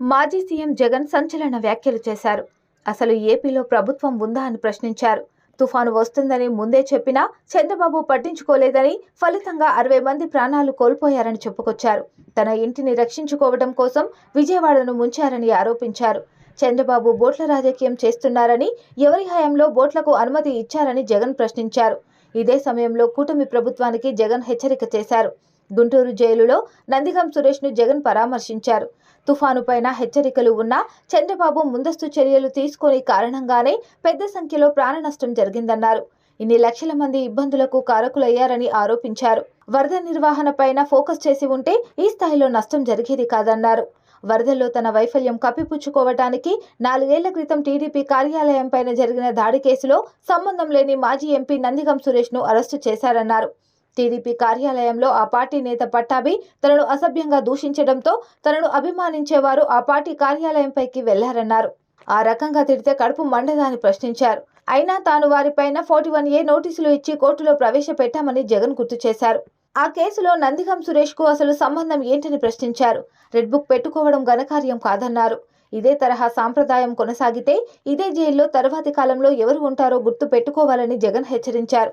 మాజీ సీఎం జగన్ సంచలన వ్యాఖ్యలు చేశారు. అసలు ఏపీలో ప్రభుత్వం ఉందా అని ప్రశ్నించారు. తుఫాను వస్తుందని ముందే చెప్పినా చంద్రబాబు పట్టించుకోలేదని ఫలితంగా అరవై మంది ప్రాణాలు కోల్పోయారని చెప్పుకొచ్చారు. తన ఇంటిని రక్షించుకోవడం కోసం విజయవాడను ముంచారని ఆరోపించారు. చంద్రబాబు బోట్ల రాజకీయం చేస్తున్నారని ఎవరి హయాంలో బోట్లకు అనుమతి ఇచ్చారని జగన్ ప్రశ్నించారు. ఇదే సమయంలో కూటమి ప్రభుత్వానికి జగన్ హెచ్చరిక చేశారు. గుంటూరు జైలులో నందిగం సురేష్ను జగన్ పరామర్శించారు. తుఫాను పైన హెచ్చరికలు ఉన్నా చంద్రబాబు ముందస్తు చర్యలు తీసుకొని కారణంగానే పెద్ద సంఖ్యలో ప్రాణ నష్టం జరిగిందన్నారు. ఇన్ని లక్షల మంది ఇబ్బందులకు కారకులయ్యారని ఆరోపించారు. వరద నిర్వహణ పైన ఫోకస్ చేసి ఉంటే ఈ స్థాయిలో నష్టం జరిగేది కాదన్నారు. వరదల్లో తన వైఫల్యం కప్పిపుచ్చుకోవటానికి నాలుగేళ్ళ క్రితం టీడీపీ కార్యాలయం పైన జరిగిన దాడి కేసులో సంబంధం లేని మాజీ ఎంపీ నందిగం సురేష్ను అరెస్టు చేశారన్నారు. టీడీపీ కార్యాలయంలో ఆ పార్టీ నేత పట్టాభి తనను అసభ్యంగా దూషించడంతో తనను అభిమానించేవారు ఆ పార్టీ కార్యాలయంపైకి వెళ్ళారన్నారు. ఆ రకంగా తిడితే కడుపు మండదాన్ని ప్రశ్నించారు. అయినా తాను వారిపైన ఫార్టీ వన్ ఏ నోటీసులు ఇచ్చి కోర్టులో ప్రవేశపెట్టామని జగన్ గుర్తు చేశారు. ఆ కేసులో నందిగం సురేష్కు అసలు సంబంధం ఏంటని ప్రశ్నించారు. రెడ్ బుక్ పెట్టుకోవడం ఘనకార్యం కాదన్నారు. ఇదే తరహా సాంప్రదాయం కొనసాగితే ఇదే జైల్లో తర్వాతి కాలంలో ఎవరు ఉంటారో గుర్తు పెట్టుకోవాలని జగన్ హెచ్చరించారు.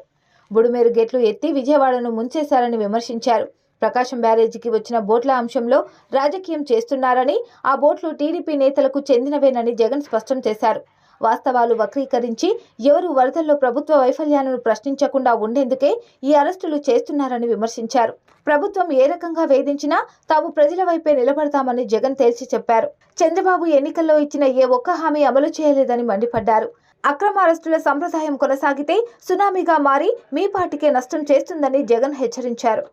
బుడుమేరు గేట్లు ఎత్తి విజయవాడను ముంచేశారని విమర్శించారు. ప్రకాశం బ్యారేజీకి వచ్చిన బోట్ల అంశంలో రాజకీయం చేస్తున్నారని ఆ బోట్లు టీడీపీ నేతలకు చెందినవేనని జగన్ స్పష్టం చేశారు. వాస్తవాలు వక్రీకరించి ఎవరు వరదల్లో ప్రభుత్వ వైఫల్యాలను ప్రశ్నించకుండా ఉండేందుకే ఈ అరెస్టులు చేస్తున్నారని విమర్శించారు. ప్రభుత్వం ఏ రకంగా వేధించినా తాము ప్రజల వైపే నిలబడతామని జగన్ తేల్చి చెప్పారు. చంద్రబాబు ఎన్నికల్లో ఇచ్చిన ఏ ఒక్క హామీ అమలు చేయలేదని మండిపడ్డారు. అక్రమ అరెస్టుల సంప్రదాయం కొనసాగితే సునామీగా మారి మీ పార్టీకే నష్టం చేస్తుందని జగన్ హెచ్చరించారు.